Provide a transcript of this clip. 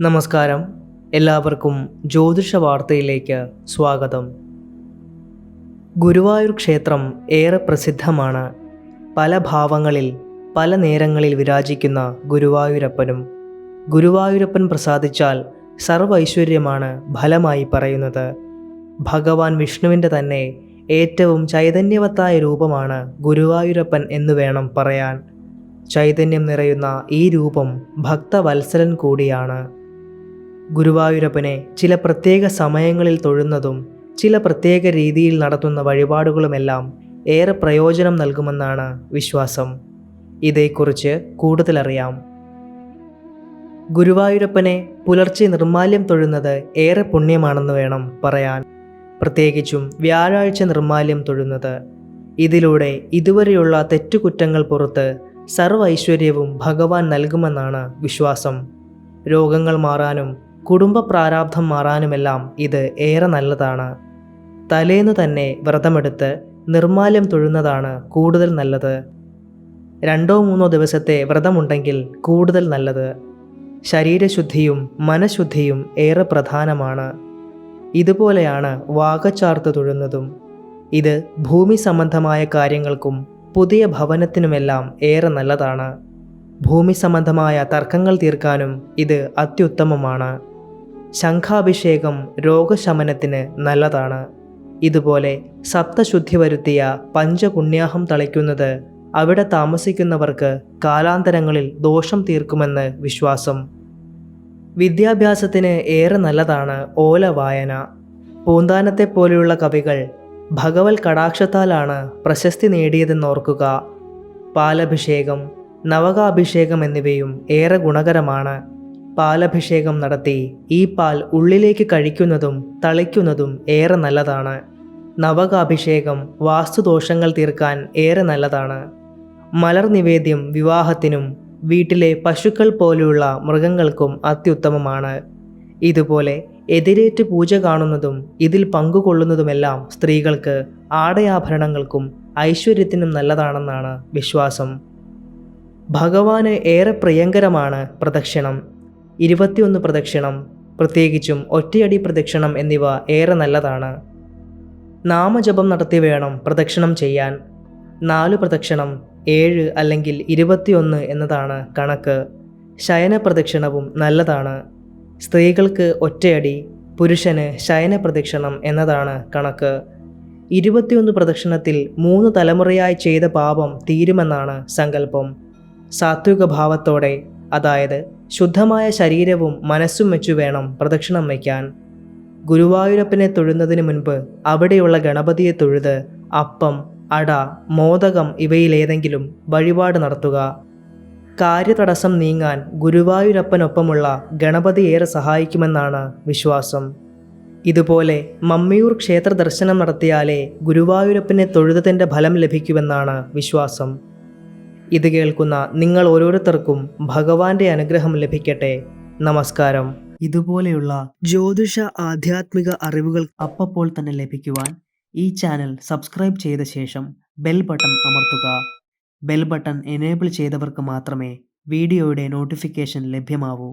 നമസ്കാരം. എല്ലാവർക്കും ജ്യോതിഷ വാർത്തയിലേക്ക് സ്വാഗതം. ഗുരുവായൂർ ക്ഷേത്രം ഏറെ പ്രസിദ്ധമാണ്. പല ഭാവങ്ങളിൽ പല നേരങ്ങളിൽ വിരാജിക്കുന്ന ഗുരുവായൂരപ്പനും. ഗുരുവായൂരപ്പൻ പ്രസാദിച്ചാൽ സർവൈശ്വര്യമാണ് ഫലമായി പറയുന്നത്. ഭഗവാൻ വിഷ്ണുവിന്റെ തന്നെ ഏറ്റവും ചൈതന്യവത്തായ രൂപമാണ് ഗുരുവായൂരപ്പൻ എന്ന് വേണം പറയാൻ. ചൈതന്യം നിറയുന്ന ഈ രൂപം ഭക്തവത്സലൻ കൂടിയാണ്. ഗുരുവായൂരപ്പനെ ചില പ്രത്യേക സമയങ്ങളിൽ തൊഴുന്നതും ചില പ്രത്യേക രീതിയിൽ നടത്തുന്ന വഴിപാടുകളുമെല്ലാം ഏറെ പ്രയോജനം നൽകുമെന്നാണ് വിശ്വാസം. ഇതേക്കുറിച്ച് കൂടുതലറിയാം. ഗുരുവായൂരപ്പനെ പുലർച്ചെ നിർമാല്യം തൊഴുന്നത് ഏറെ പുണ്യമാണെന്ന് വേണം പറയാൻ. പ്രത്യേകിച്ചും വ്യാഴാഴ്ച നിർമാല്യം തൊഴുന്നത്. ഇതിലൂടെ ഇതുവരെയുള്ള തെറ്റുകുറ്റങ്ങൾ പുറത്ത് സർവ ഐശ്വര്യവും ഭഗവാൻ നൽകുമെന്നാണ് വിശ്വാസം. രോഗങ്ങൾ മാറാനും കുടുംബ പ്രാരാബ്ധം മാറാനുമെല്ലാം ഇത് ഏറെ നല്ലതാണ്. തലേന്ന് തന്നെ വ്രതമെടുത്ത് നിർമാല്യം തൊഴുന്നതാണ് കൂടുതൽ നല്ലത്. രണ്ടോ മൂന്നോ ദിവസത്തെ വ്രതമുണ്ടെങ്കിൽ കൂടുതൽ നല്ലത്. ശരീരശുദ്ധിയും മനഃശുദ്ധിയും ഏറെ പ്രധാനമാണ്. ഇതുപോലെയാണ് വാകച്ചാർത്ത് തൊഴുന്നതും. ഇത് ഭൂമി സംബന്ധമായ കാര്യങ്ങൾക്കും പുതിയ ഭവനത്തിനുമെല്ലാം ഏറെ നല്ലതാണ്. ഭൂമി സംബന്ധമായ തർക്കങ്ങൾ തീർക്കാനും ഇത് അത്യുത്തമമാണ്. ശംഖാഭിഷേകം രോഗശമനത്തിന് നല്ലതാണ്. ഇതുപോലെ സപ്തശുദ്ധി വരുത്തിയ പഞ്ചപുണ്യാഹം തളിക്കുന്നത് അവിടെ താമസിക്കുന്നവർക്ക് കാലാന്തരങ്ങളിൽ ദോഷം തീർക്കുമെന്ന് വിശ്വാസം. വിദ്യാഭ്യാസത്തിന് ഏറെ നല്ലതാണ് ഓല വായന പൂന്താനത്തെ പോലെയുള്ള കവികൾ ഭഗവത് കടാക്ഷത്താലാണ് പ്രശസ്തി നേടിയതെന്നോർക്കുക പാലഭിഷേകം നവകാഭിഷേകം എന്നിവയും ഏറെ ഗുണകരമാണ്. പാലഭിഷേകം നടത്തി ഈ പാൽ ഉള്ളിലേക്ക് കഴിക്കുന്നതും തളിക്കുന്നതും ഏറെ നല്ലതാണ്. നവകാഭിഷേകം വാസ്തുദോഷങ്ങൾ തീർക്കാൻ ഏറെ നല്ലതാണ്. മലർ നിവേദ്യം വിവാഹത്തിനും വീട്ടിലെ പശുക്കൾ പോലെയുള്ള മൃഗങ്ങൾക്കും അത്യുത്തമമാണ്. ഇതുപോലെ എതിരേറ്റ് പൂജ കാണുന്നതും ഇതിൽ പങ്കുകൊള്ളുന്നതുമെല്ലാം സ്ത്രീകൾക്ക് ആടയാഭരണങ്ങൾക്കും ഐശ്വര്യത്തിനും നല്ലതാണെന്നാണ് വിശ്വാസം. ഭഗവാന് ഏറെ പ്രിയങ്കരമാണ് പ്രദക്ഷിണം. ഇരുപത്തിയൊന്ന് പ്രദക്ഷിണം പ്രത്യേകിച്ചും ഒറ്റയടി പ്രദക്ഷിണം എന്നിവ ഏറെ നല്ലതാണ്. നാമജപം നടത്തി വേണം പ്രദക്ഷിണം ചെയ്യാൻ. നാല് പ്രദക്ഷിണം ഏഴ് അല്ലെങ്കിൽ ഇരുപത്തിയൊന്ന് എന്നതാണ് കണക്ക്. ശയന പ്രദക്ഷിണവും നല്ലതാണ്. സ്ത്രീകൾക്ക് ഒറ്റയടി പുരുഷന് ശയന പ്രദക്ഷിണം എന്നതാണ് കണക്ക്. ഇരുപത്തിയൊന്ന് പ്രദക്ഷിണത്തിൽ മൂന്ന് തലമുറയായി ചെയ്ത പാപം തീരുമെന്നാണ് സങ്കല്പം. സാത്വിക ഭാവത്തോടെ അതായത് ശുദ്ധമായ ശരീരവും മനസ്സും വെച്ചു വേണം പ്രദക്ഷിണം വയ്ക്കാൻ. ഗുരുവായൂരപ്പനെ തൊഴുന്നതിന് മുൻപ് അവിടെയുള്ള ഗണപതിയെ തൊഴുത് അപ്പം അട മോദകം ഇവയിലേതെങ്കിലും വഴിപാട് നടത്തുക. കാര്യതടസ്സം നീങ്ങാൻ ഗുരുവായൂരപ്പനൊപ്പമുള്ള ഗണപതി ഏറെ സഹായിക്കുമെന്നാണ് വിശ്വാസം. ഇതുപോലെ മമ്മിയൂർ ക്ഷേത്ര ദർശനം നടത്തിയാലേ ഗുരുവായൂരപ്പനെ തൊഴുതത്തിന്റെ ഫലം ലഭിക്കുമെന്നാണ് വിശ്വാസം. ഇത് കേൾക്കുന്ന നിങ്ങൾ ഓരോരുത്തർക്കും ഭഗവാന്റെ അനുഗ്രഹം ലഭിക്കട്ടെ. നമസ്കാരം. ഇതുപോലെയുള്ള ജ്യോതിഷ ആധ്യാത്മിക അറിവുകൾ അപ്പപ്പോൾ തന്നെ ലഭിക്കുവാൻ ഈ ചാനൽ സബ്സ്ക്രൈബ് ചെയ്ത ശേഷം ബെൽ ബട്ടൺ അമർത്തുക. ബെൽ ബട്ടൺ എനേബിൾ ചെയ്തവർക്ക് മാത്രമേ വീഡിയോയുടെ നോട്ടിഫിക്കേഷൻ ലഭ്യമാവൂ.